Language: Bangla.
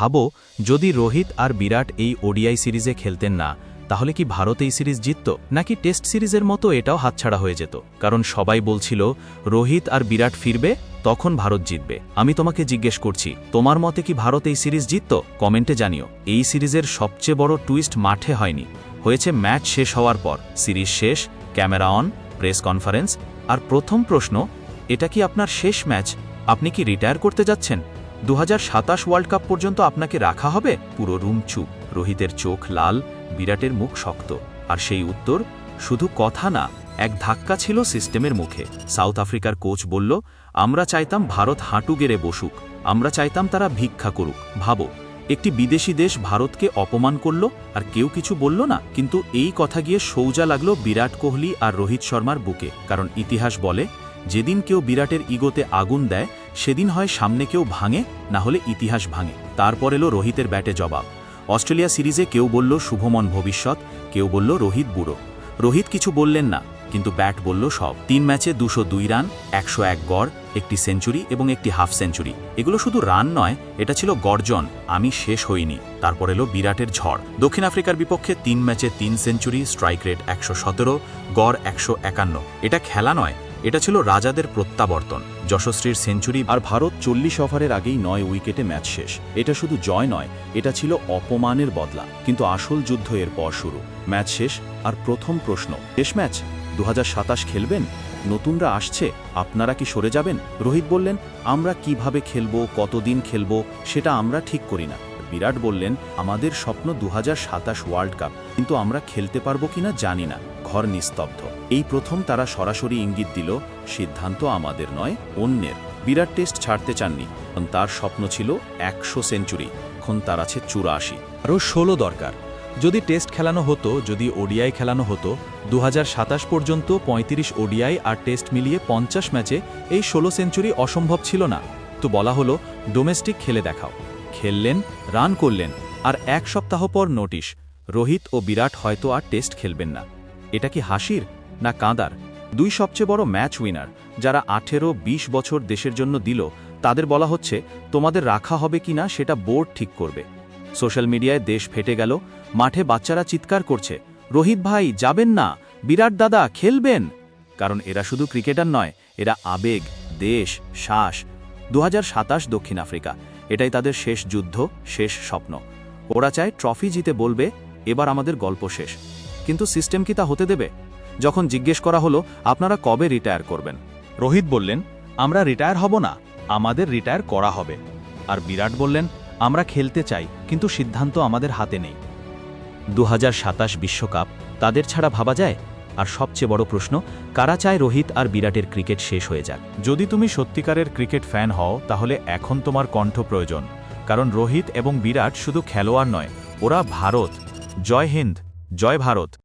ভাবো, যদি রোহিত আর বিরাট এই ওডিআই সিরিজে খেলতেন না, তাহলে কি ভারত এই সিরিজ জিতত? নাকি টেস্ট সিরিজের মতো এটাও হাতছাড়া হয়ে যেত? কারণ সবাই বলছিল, রোহিত আর বিরাট ফিরবে, তখন ভারত জিতবে। আমি তোমাকে জিজ্ঞেস করছি, তোমার মতে কি ভারত এই সিরিজ জিতত? কমেন্টে জানিও। এই সিরিজের সবচেয়ে বড় টুইস্ট মাঠে হয়নি। হয়েছে ম্যাচ শেষ হওয়ার পর। সিরিজ শেষ, ক্যামেরা অন, প্রেস কনফারেন্স। আর প্রথম প্রশ্ন, এটা কি আপনার শেষ ম্যাচ? আপনি কি রিটায়ার করতে যাচ্ছেন? দু ওয়ার্ল্ড কাপ পর্যন্ত আপনাকে রাখা হবে পুরো রুম চুপ, রোহিতের চোখ লাল, বিরাটের মুখ শক্ত। আর সেই উত্তর, শুধু কথা না, এক ধাক্কা ছিল সিস্টেমের মুখে। সাউথ আফ্রিকার কোচ বলল, আমরা চাইতাম ভারত হাঁটু গেড়ে বসুক, আমরা চাইতাম তারা ভিক্ষা করুক। ভাবো, একটি বিদেশি দেশ ভারতকে অপমান করল, আর কেউ কিছু বলল না, কিন্তু এই কথা গিয়ে সৌজা লাগল বিরাট কোহলি আর রোহিত শর্মার বুকে। কারণ ইতিহাস বলে, যেদিন কেউ বিরাটের ইগোতে আগুন দেয় সেদিন হয় সামনে কেউ ভাঙে, না হলে ইতিহাস ভাঙে। তারপর এলো রোহিতের ব্যাটে জবাব। অস্ট্রেলিয়া সিরিজে কেউ বলল শুভমন ভবিষ্যৎ, কেউ বলল রোহিত বুড়ো। রোহিত কিছু বললেন না, কিন্তু ব্যাট বলল সব। তিন ম্যাচে দুশো দুই রান, একশো এক গড়, একটি সেঞ্চুরি এবং একটি হাফ সেঞ্চুরি। এগুলো শুধু রান নয়, এটা ছিল গর্জন, আমি শেষ হইনি। তারপর এলো বিরাটের ঝড়। দক্ষিণ আফ্রিকার বিপক্ষে তিন ম্যাচে তিন সেঞ্চুরি, স্ট্রাইক রেট একশো সতেরো, গড় একশো একান্ন। এটা খেলা নয় এটা ছিল রাজাদের প্রত্যাবর্তন যশশ্রীর সেঞ্চুরি আর ভারত চল্লিশ ওভারের আগেই নয় উইকেটে ম্যাচ শেষ। এটা শুধু জয় নয়, এটা ছিল অপমানের বদলা। কিন্তু আসল যুদ্ধ এর পর শুরু। ম্যাচ শেষ, আর প্রথম প্রশ্ন, শেষ ম্যাচ? দু হাজার সাতাশ খেলবেন? নতুনরা আসছে? আপনারা কি সরে যাবেন? রোহিত বললেন, আমরা কীভাবে খেলব, কতদিন খেলব, সেটা আমরা ঠিক করি না। বিরাট বললেন, আমাদের স্বপ্ন দু হাজার সাতাশ ওয়ার্ল্ড কাপ কিন্তু আমরা খেলতে পারব কিনা জানি না। ঘর নিস্তব্ধ। এই প্রথম তারা সরাসরি ইঙ্গিত দিল, সিদ্ধান্ত আমাদের নয়, অন্যের। বিরাট টেস্ট ছাড়তে চাননি তার স্বপ্ন ছিল একশো সেঞ্চুরি। এখন তার আছে চুরাশি। আরও ষোলো দরকার। যদি টেস্ট খেলানো হতো, যদি ওডিআই খেলানো হতো দু হাজার সাতাশ পর্যন্ত ৩৫ ওডিআই আর টেস্ট মিলিয়ে পঞ্চাশ ম্যাচে এই ষোলো সেঞ্চুরি অসম্ভব ছিল না। তো বলা হলো, ডোমেস্টিক খেলে দেখাও। খেললেন, রান করলেন আর এক সপ্তাহ পর নোটিশ, রোহিত ও বিরাট হয়তো আর টেস্ট খেলবেন না। এটা কি হাসির না কাঁদার? দুই সবচেয়ে বড় ম্যাচ উইনার যারা আঠেরো ২০ বছর দেশের জন্য দিল, তাদের বলা হচ্ছে, তোমাদের রাখা হবে কিনা সেটা বোর্ড ঠিক করবে। সোশ্যাল মিডিয়ায় দেশ ফেটে গেল, মাঠে বাচ্চারা চিৎকার করছে, রোহিত ভাই, যাবেন না, বিরাট দাদা, খেলবেন? কারণ এরা শুধু ক্রিকেটার নয়, এরা আবেগ, দেশ শ্বাস দু হাজার সাতাশ দক্ষিণ আফ্রিকা। এটাই তাদের শেষ যুদ্ধ, শেষ স্বপ্ন। ওরা চায় ট্রফি জিতে বলবে, এবার আমাদের গল্প শেষ। কিন্তু সিস্টেম কি তা হতে দেবে? যখন জিজ্ঞেস করা হলো, আপনারা কবে রিটায়ার করবেন? রোহিত বললেন, আমরা রিটায়ার হব না, আমাদের রিটায়ার করা হবে। আর বিরাট বললেন, আমরা খেলতে চাই, কিন্তু সিদ্ধান্ত আমাদের হাতে নেই। দু বিশ্বকাপ, তাদের ছাড়া ভাবা যায়? আর সবচেয়ে বড় প্রশ্ন, কারা চায় রোহিত আর বিরাটের ক্রিকেট শেষ হয়ে যাক? যদি তুমি সত্যিকারের ক্রিকেট ফ্যান হও, তাহলে এখন তোমার কণ্ঠ প্রয়োজন। কারণ রোহিত এবং বিরাট শুধু খেলোয়াড় নয়, ওরা ভারত। জয় হিন্দ। জয় ভারত।